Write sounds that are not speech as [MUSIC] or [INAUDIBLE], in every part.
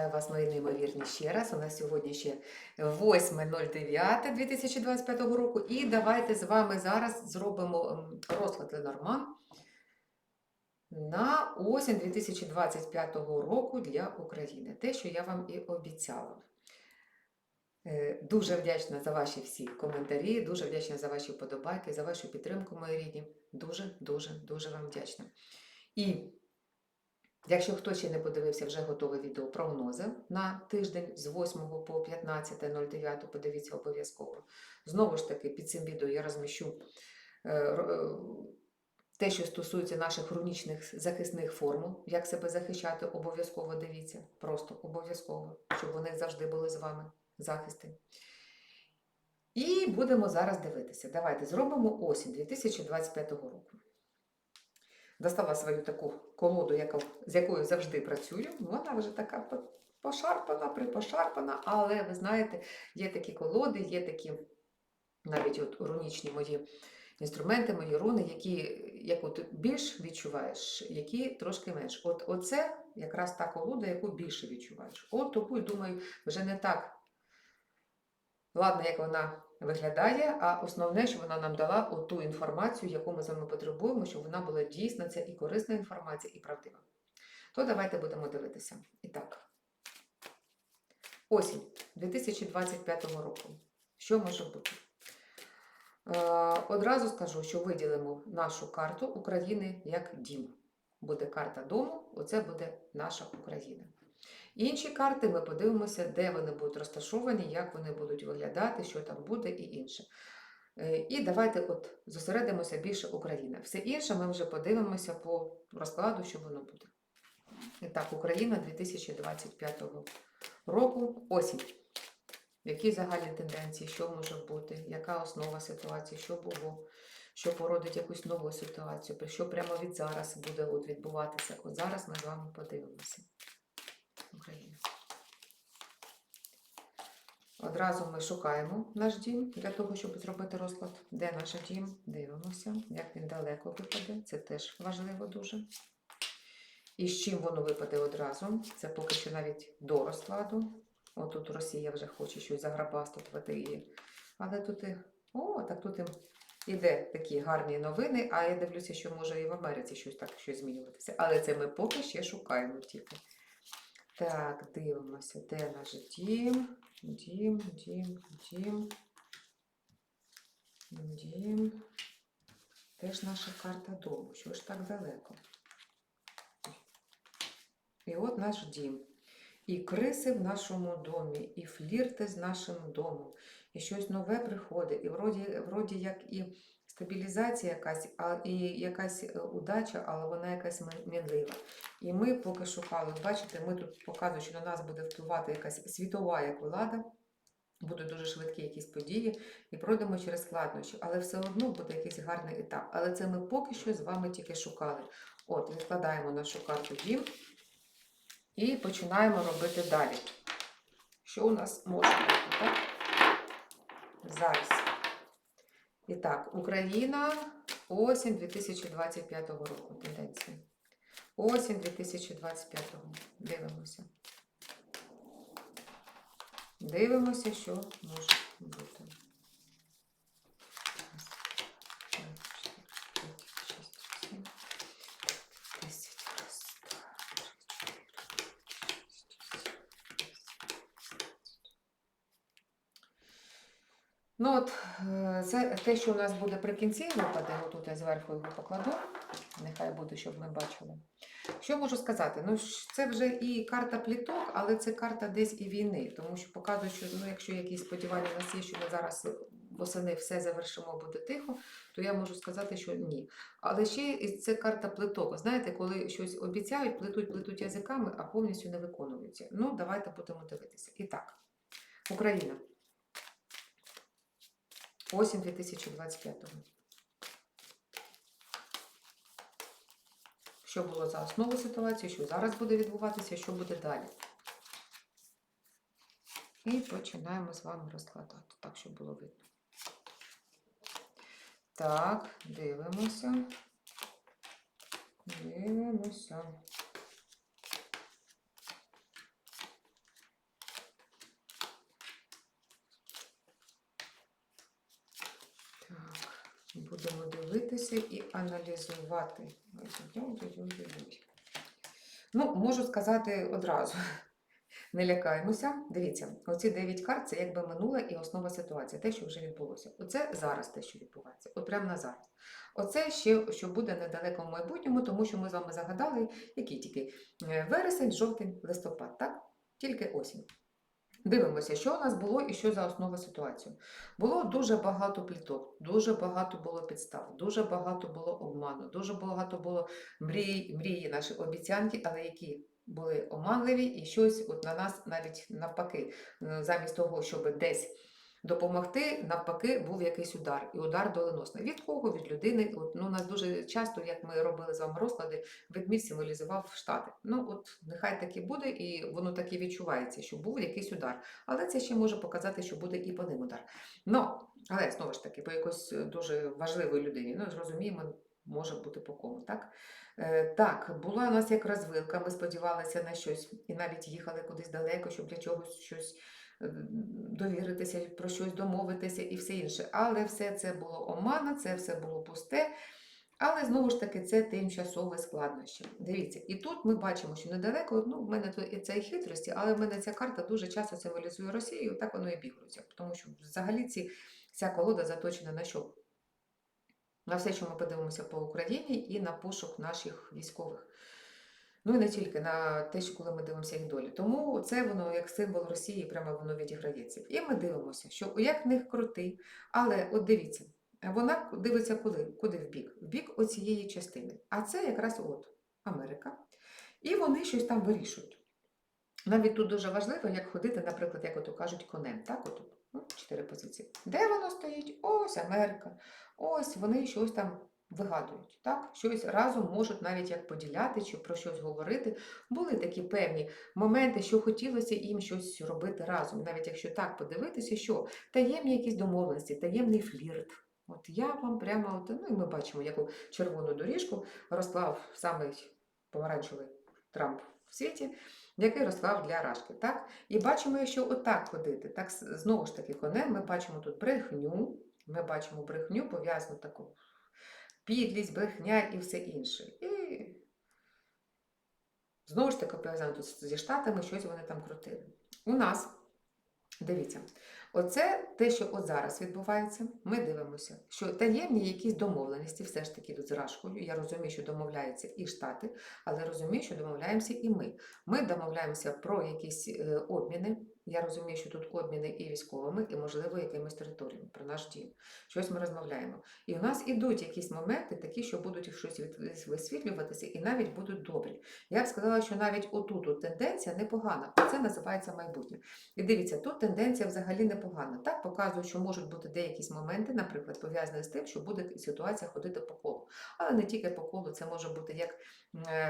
Вітаю вас, мої неймовірні, ще раз. У нас сьогодні ще 8.09.2025 року. І давайте з вами зараз зробимо ем, розклад Ленорман на осінь 2025 року для України. Те, що я вам і обіцяла. Е, Дуже вдячна за ваші всі коментарі, дуже вдячна за ваші вподобайки, за вашу підтримку, мої рідні. Дуже, дуже, дуже вам вдячна. І Якщо хто ще не подивився, вже готове відео прогнози на тиждень з 8 по 15.09, подивіться обов'язково. Знову ж таки, під цим відео я розміщу е, е, те, що стосується наших хронічних захисних формул, як себе захищати, обов'язково дивіться. Просто обов'язково, щоб вони завжди були з вами захисти. І будемо зараз дивитися. Давайте зробимо осінь 2025 року. Достала свою таку колоду, яка, з якою завжди працюю. Вона вже така пошарпана, припошарпана, але ви знаєте, є такі колоди, є такі навіть от рунічні мої інструменти, мої руни, які як от більш відчуваєш, які трошки менш. От оце якраз та колода, яку більше відчуваєш. От і думаю, вже не так ладно, як вона виглядає, а основне, що вона нам дала ту інформацію, яку ми з вами потребуємо, щоб вона була дійсна, це і корисна інформація, і правдива. То давайте будемо дивитися. І так, осінь 2025 року. Що може бути? Е, Одразу скажу, що виділимо нашу карту України як дім. Буде карта дому, оце буде наша Україна. Інші карти ми подивимося, де вони будуть розташовані, як вони будуть виглядати, що там буде і інше. Е, І давайте от зосередимося більше Україна. Все інше ми вже подивимося по розкладу, що воно буде. І так, Україна 2025 року, осінь. Які загальні тенденції, що може бути, яка основа ситуації, що було, що породить якусь нову ситуацію, що прямо від зараз буде от відбуватися. От зараз ми з вами подивимося. Україна. Одразу ми шукаємо наш дім для того, щоб зробити розклад. Де наш дім? Дивимося, як він далеко випаде. Це теж важливо дуже. І з чим воно випаде одразу. Це поки що навіть до розкладу. Отут Росія вже хоче щось заграбастувати її. Але тут і. О, так тут іде такі гарні новини, а я дивлюся, що може і в Америці щось так щось змінюватися. Але це ми поки ще шукаємо тільки. Так, дивимося, де наш дім, дім, дім, дім, дім. Де ж наша карта дому? Що ж так далеко? І от наш дім. І криси в нашому домі, і флірти з нашим домом, і щось нове приходить, і вроді, вроді як і стабілізація якась, а і якась е, удача, але вона якась мінлива. І ми поки шукали, бачите, ми тут показують, що на нас буде впливати якась світова як влада, будуть дуже швидкі якісь події, і пройдемо через складнощі, але все одно буде якийсь гарний етап. Але це ми поки що з вами тільки шукали. От, відкладаємо нашу карту дім і починаємо робити далі. Що у нас може бути, так? Зараз. І так, Україна, осінь 2025 року. Тенденції. Осінь 2025. Дивимося. Дивимося, що може бути. Ну от, е, це те, що у нас буде при кінці випаде, отут я зверху його покладу. Нехай буде, щоб ми бачили. Що можу сказати? Ну, це вже і карта пліток, але це карта десь і війни, тому що показує, що ну, якщо якісь сподівання у нас є, що ми зараз восени все завершимо, буде тихо, то я можу сказати, що ні. Але ще це карта плиток. Знаєте, коли щось обіцяють, плетуть, плетуть язиками, а повністю не виконуються. Ну, давайте будемо дивитися. І так, Україна. Осінь 2025 що було за основу ситуації, що зараз буде відбуватися, що буде далі. І починаємо з вами розкладати, так, щоб було видно. Так, дивимося. Дивимося. Так, будемо дивитися і аналізувати. Ну, можу сказати одразу. [LAUGHS] Не лякаємося. Дивіться, оці 9 карт це якби минуле і основа ситуації, те, що вже відбулося. Оце зараз те, що відбувається, от прямо на зараз. Оце ще що буде недалеко в майбутньому, тому що ми з вами загадали, який тільки е, вересень, жовтень, листопад, так? Тільки осінь. Дивимося, що у нас було і що за основа ситуації. Було дуже багато пліток, дуже багато було підстав, дуже багато було обману, дуже багато було мрій, мрії, наші обіцянки, але які були оманливі і щось от на нас навіть навпаки, замість того, щоб десь допомогти, навпаки, був якийсь удар, і удар доленосний. Від кого? Від людини. От, ну, у нас дуже часто, як ми робили з вами розклади, ведмідь символізував Штати. Ну, от нехай так і буде, і воно так і відчувається, що був якийсь удар. Але це ще може показати, що буде і по ним удар. Ну, але знову ж таки, по якоїсь е, дуже важливої людині. Ну, зрозуміємо, може бути по кому, так? Е, Так, була у нас як розвилка, ми сподівалися на щось і навіть їхали кудись далеко, щоб для чогось щось довіритися, про щось домовитися і все інше. Але все це було омана, це все було пусте. Але знову ж таки це тимчасове складнощі. Дивіться, і тут ми бачимо, що недалеко, ну, в мене то і це і хитрості, але в мене ця карта дуже часто символізує Росію, так воно і біглося. Тому що взагалі ці, ця колода заточена на що? На все, що ми подивимося по Україні, і на пошук наших військових. Ну і не тільки на те, що коли ми дивимося їх долі. Тому це воно як символ Росії, прямо воно відіграється. І ми дивимося, що як в них крути, але от дивіться, вона дивиться куди? Куди в бік? В бік оцієї частини. А це якраз от Америка. І вони щось там вирішують. Навіть тут дуже важливо, як ходити, наприклад, як ото кажуть, конем. Так, отут. Ну, чотири позиції. Де воно стоїть? Ось Америка. Ось вони щось там вигадують. Так? Щось разом можуть навіть як поділяти чи про щось говорити. Були такі певні моменти, що хотілося їм щось робити разом. Навіть якщо так подивитися, що таємні якісь домовленості, таємний флірт. От я вам прямо, от, ну і ми бачимо, яку червону доріжку розклав самий помаранчевий Трамп в світі, який розклав для Рашки. Так? І бачимо, якщо отак ходити, так знову ж таки конем, ми бачимо тут брехню, ми бачимо брехню, пов'язану таку підлість, брехня і все інше. І знову ж таки пов'язано тут зі Штатами, щось вони там крутили. У нас, дивіться, оце те, що от зараз відбувається, ми дивимося, що таємні якісь домовленості все ж таки йдуть з Рашкою. Я розумію, що домовляються і Штати, але розумію, що домовляємося і ми. Ми домовляємося про якісь е, обміни. Я розумію, що тут обміни і військовими, і, можливо, якимись територіями про наш дім. Щось ми розмовляємо. І у нас ідуть якісь моменти, такі, що будуть щось висвітлюватися, і навіть будуть добрі. Я б сказала, що навіть отут тенденція непогана. Це називається майбутнє. І дивіться, тут тенденція взагалі непогана. Так показує, що можуть бути деякі моменти, наприклад, пов'язані з тим, що буде ситуація ходити по колу. Але не тільки по колу, це може бути як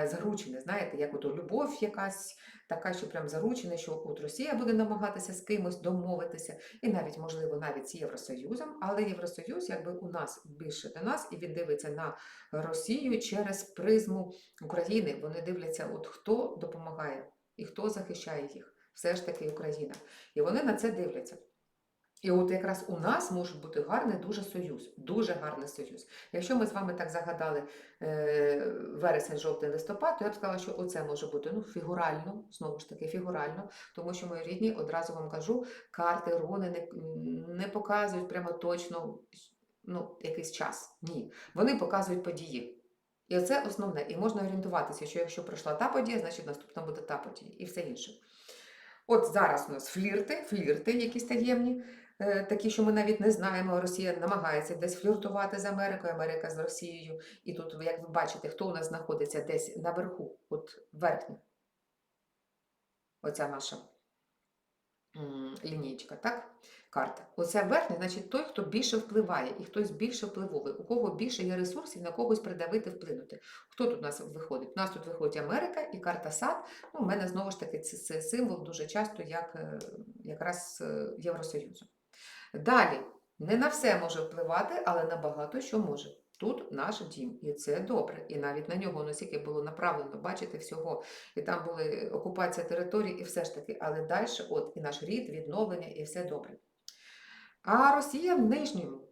заручене, знаєте, як ото любов якась така, що прям заручене, що от Росія буде намагатися з кимось домовитися, і навіть, можливо, навіть з Євросоюзом, але Євросоюз якби у нас більше до нас, і він дивиться на Росію через призму України. Вони дивляться, от хто допомагає і хто захищає їх. Все ж таки Україна. І вони на це дивляться. І от якраз у нас може бути гарний дуже союз, дуже гарний союз. Якщо ми з вами так загадали е, вересень, жовтий, листопад, то я б сказала, що оце може бути ну, фігурально, знову ж таки, фігурально, тому що мої рідні, одразу вам кажу, карти, руни не, не показують прямо точно ну, якийсь час. Ні. Вони показують події. І це основне. І можна орієнтуватися, що якщо пройшла та подія, значить наступна буде та подія і все інше. От зараз у нас флірти, флірти якісь таємні, такі, що ми навіть не знаємо. Росія намагається десь фліртувати з Америкою, Америка з Росією. І тут, як ви бачите, хто у нас знаходиться десь наверху, от верхня. Оця наша лінійка, так? Карта. Оця верхня, значить, той, хто більше впливає, і хтось більше впливовий, у кого більше є ресурсів на когось придавити, вплинути. Хто тут у нас виходить? У нас тут виходить Америка і карта сад. Ну, у мене знову ж таки це, це символ дуже часто як е, якраз е, Євросоюзу. Далі, не на все може впливати, але на багато що може. Тут наш дім, і це добре. І навіть на нього наскільки було направлено, бачите, всього. І там були окупація території, і все ж таки. Але далі, от і наш рід, відновлення, і все добре. А Росія в нижньому.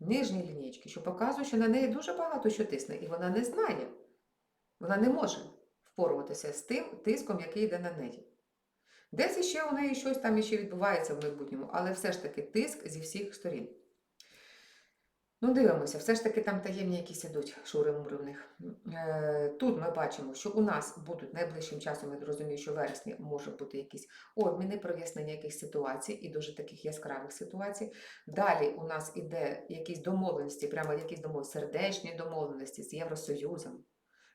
нижні лінійки, що показує, що на неї дуже багато що тисне, і вона не знає. Вона не може впоруватися з тим тиском, який йде на неї. Десь іще у неї щось там іще відбувається в майбутньому, але все ж таки тиск зі всіх сторін. Ну, дивимося, все ж таки там таємні якісь ідуть шури-мури в них. Е, Тут ми бачимо, що у нас будуть найближчим часом, я розумію, що в вересні може бути якісь обміни, прояснення якихось ситуацій і дуже таких яскравих ситуацій. Далі у нас іде якісь домовленості, прямо якісь домовленості, сердечні домовленості з Євросоюзом.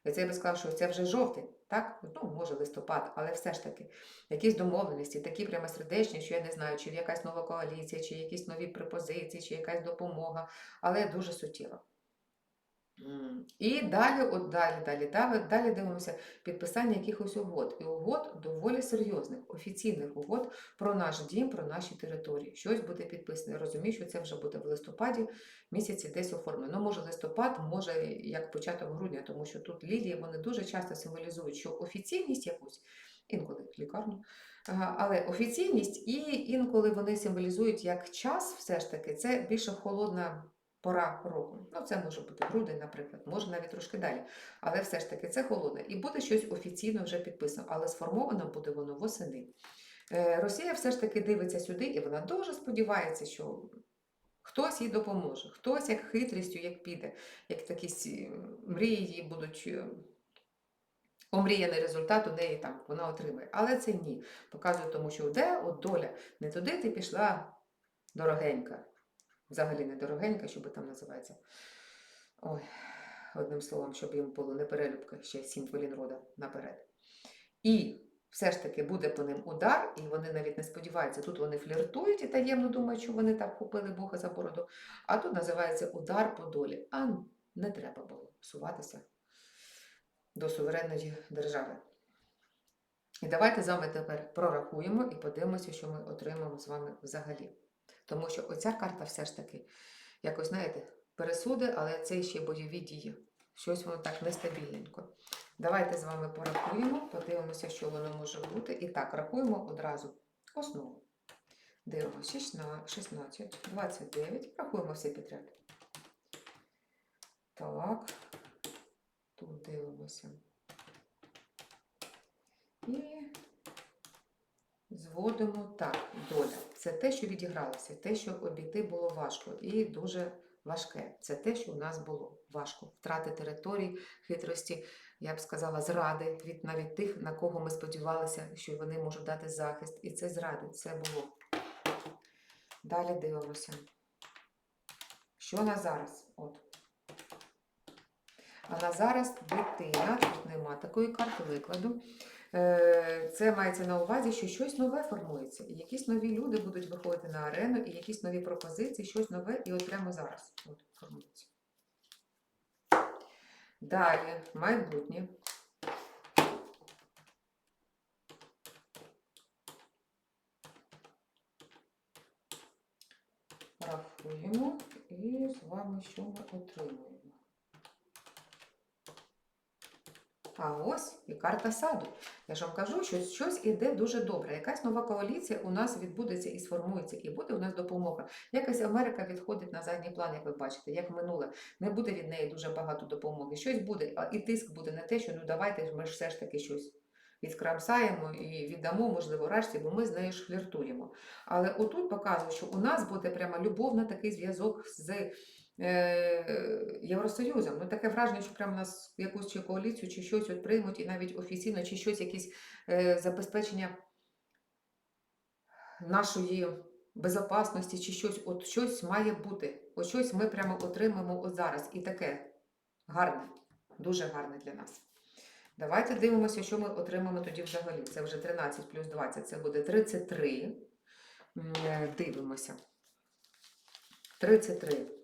І це я би сказала, що це вже жовтень, так? Ну, може листопад, але все ж таки якісь домовленості, такі прямо сердечні, що я не знаю, чи якась нова коаліція, чи якісь нові пропозиції, чи якась допомога, але дуже суттєво. І далі, от далі, далі, далі, далі дивимося підписання якихось угод. І угод доволі серйозних, офіційних угод про наш дім, про наші території. Щось буде підписано. Я розумію, що це вже буде в листопаді місяці десь оформлено. Ну, може листопад, може як початок грудня, тому що тут лілії вони дуже часто символізують, що офіційність якусь, інколи лікарню, але офіційність і інколи вони символізують як час, все ж таки, це більше холодна пора року. Ну, це може бути грудень, наприклад, може навіть трошки далі. Але все ж таки це холодне. І буде щось офіційно вже підписано, але сформовано буде воно восени. Е, Росія все ж таки дивиться сюди, і вона дуже сподівається, що хтось їй допоможе, хтось як хитрістю, як піде, як такі мрії її будуть. е, Омріяний результат у неї там вона отримає. Але це ні. Показує тому, що де от доля. Не туди ти пішла дорогенька. Взагалі не дорогенька, що би там називається. Ой, одним словом, щоб їм було не перелюбка, ще сім колін рода наперед. І все ж таки буде по ним удар, і вони навіть не сподіваються. Тут вони фліртують і таємно думають, що вони там купили Бога за бороду. А тут називається удар по долі. А не треба було псуватися до суверенної держави. І давайте з вами тепер прорахуємо і подивимося, що ми отримаємо з вами взагалі. Тому що оця карта все ж таки, якось, знаєте, пересуди, але це ще бойові дії. Щось воно так нестабільненько. Давайте з вами порахуємо, подивимося, що воно може бути. І так, рахуємо одразу основу. Дивимося 16, 16, 29. Рахуємо все підряд. Так. Тут дивимося. І зводимо так, доля. Це те, що відігралося, те, що обійти було важко і дуже важке. Це те, що у нас було важко. Втрати територій, хитрості, я б сказала, зради від навіть тих, на кого ми сподівалися, що вони можуть дати захист. І це зради, це було. Далі дивимося. Що на зараз? От. А на зараз дитина, тут нема такої карти викладу. Е, Це мається на увазі, що щось нове формується. І якісь нові люди будуть виходити на арену, і якісь нові пропозиції, щось нове, і от прямо зараз от, формується. Далі, майбутнє. Рахуємо і з вами що ми отримуємо. А ось і карта саду. Я ж вам кажу, що щось іде дуже добре. Якась нова коаліція у нас відбудеться і сформується, і буде у нас допомога. Якась Америка відходить на задній план, як ви бачите, як минуле. Не буде від неї дуже багато допомоги. Щось буде, і тиск буде на те, що ну давайте ми ж все ж таки щось відкрамсаємо і віддамо, можливо, рашці, бо ми з нею ж фліртуємо. Але отут показує, що у нас буде прямо любовний такий зв'язок з Євросоюзом. Ну, таке враження, що прямо нас якусь чи коаліцію, чи щось от приймуть, і навіть офіційно, чи щось, якісь е, забезпечення нашої безопасності, чи щось, от щось має бути. От щось ми прямо отримаємо от зараз. І таке гарне, дуже гарне для нас. Давайте дивимося, що ми отримаємо тоді взагалі. Це вже 13 плюс 20, це буде 33. Е, Дивимося. 33.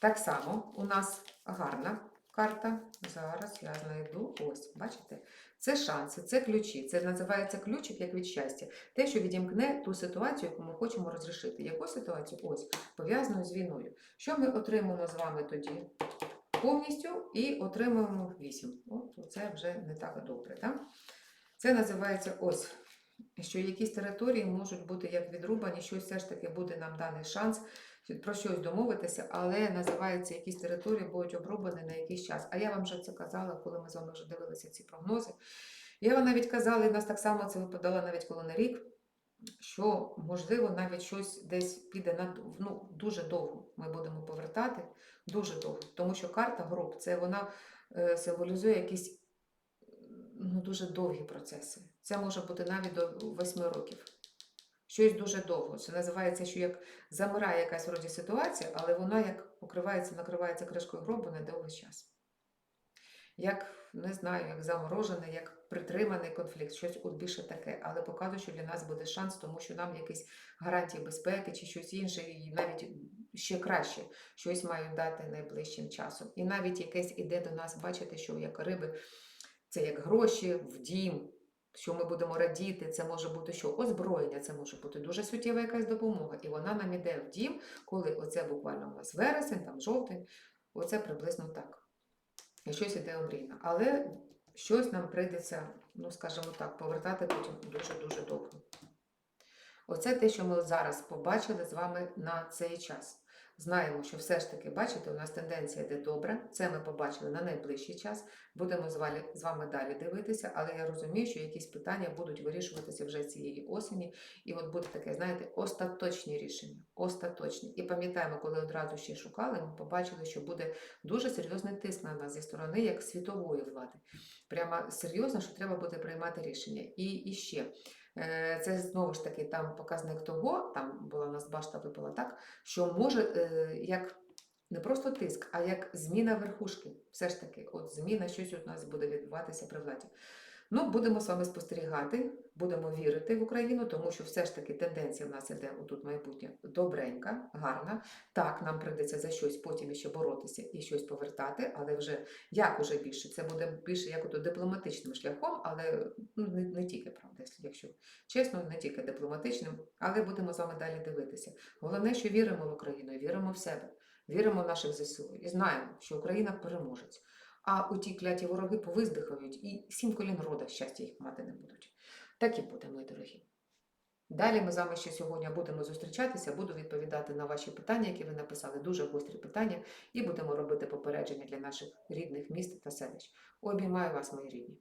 Так само у нас гарна карта. Зараз я знайду. Ось, бачите? Це шанси, це ключі. Це називається ключик як від щастя. Те, що відімкне ту ситуацію, яку ми хочемо розрішити. Яку ситуацію? Ось, пов'язану з війною. Що ми отримаємо з вами тоді? Повністю і отримуємо 8. От це вже не так добре. Так? Це називається ось, що якісь території можуть бути як відрубані, щось все ж таки буде нам даний шанс про щось домовитися, але називається якісь території будуть оброблені на якийсь час. А я вам вже це казала, коли ми з вами вже дивилися ці прогнози. Я вам навіть казала, і нас так само це випадало навіть коли на рік, що можливо навіть щось десь піде на ну, дуже довго. Ми будемо повертати дуже довго, тому що карта гроб це вона е, символізує якісь ну, дуже довгі процеси. Це може бути навіть до 8 років. Щось дуже довго. Це називається, що як замирає якась вроді ситуація, але вона як покривається, накривається кришкою гробу на довгий час. Як, не знаю, як заморожений, як притриманий конфлікт, щось от більше таке. Але показує, що для нас буде шанс, тому що нам якісь гарантії безпеки чи щось інше, і навіть ще краще щось мають дати найближчим часом. І навіть якесь іде до нас, бачите, що як риби, це як гроші в дім, що ми будемо радіти, це може бути що озброєння, це може бути дуже суттєва якась допомога. І вона нам іде в дім, коли оце буквально у нас вересень, там жовтень, оце приблизно так. І щось іде омрійно. Але щось нам прийдеться, ну скажімо так, повертати потім дуже-дуже довго. Оце те, що ми зараз побачили з вами на цей час. Знаємо, що все ж таки, бачите, у нас тенденція йде добре. Це ми побачили на найближчий час. Будемо з вами, далі дивитися, але я розумію, що якісь питання будуть вирішуватися вже цієї осені. І от буде таке, знаєте, остаточні рішення. Остаточні. І пам'ятаємо, коли одразу ще шукали, ми побачили, що буде дуже серйозний тиск на нас зі сторони як світової влади. Прямо серйозно, що треба буде приймати рішення. І, і ще. Е, Це знову ж таки там показник того, там була у нас башта випала так, що може е, як не просто тиск, а як зміна верхушки. Все ж таки, от зміна, щось у нас буде відбуватися при владі. Ну, будемо з вами спостерігати, будемо вірити в Україну, тому що все ж таки тенденція в нас іде отут майбутнє добренька, гарна. Так, нам прийдеться за щось потім ще боротися і щось повертати, але вже як уже більше? Це буде більше як ото дипломатичним шляхом, але ну, не, не тільки, правда, якщо чесно, не тільки дипломатичним, але будемо з вами далі дивитися. Головне, що віримо в Україну, віримо в себе, віримо в наших ЗСУ і знаємо, що Україна переможець. А оті кляті вороги повиздихають і сім колін рода щастя їх мати не будуть. Так і буде, мої дорогі. Далі ми з вами ще сьогодні будемо зустрічатися, буду відповідати на ваші питання, які ви написали, дуже гострі питання, і будемо робити попередження для наших рідних міст та селищ. Обіймаю вас, мої рідні.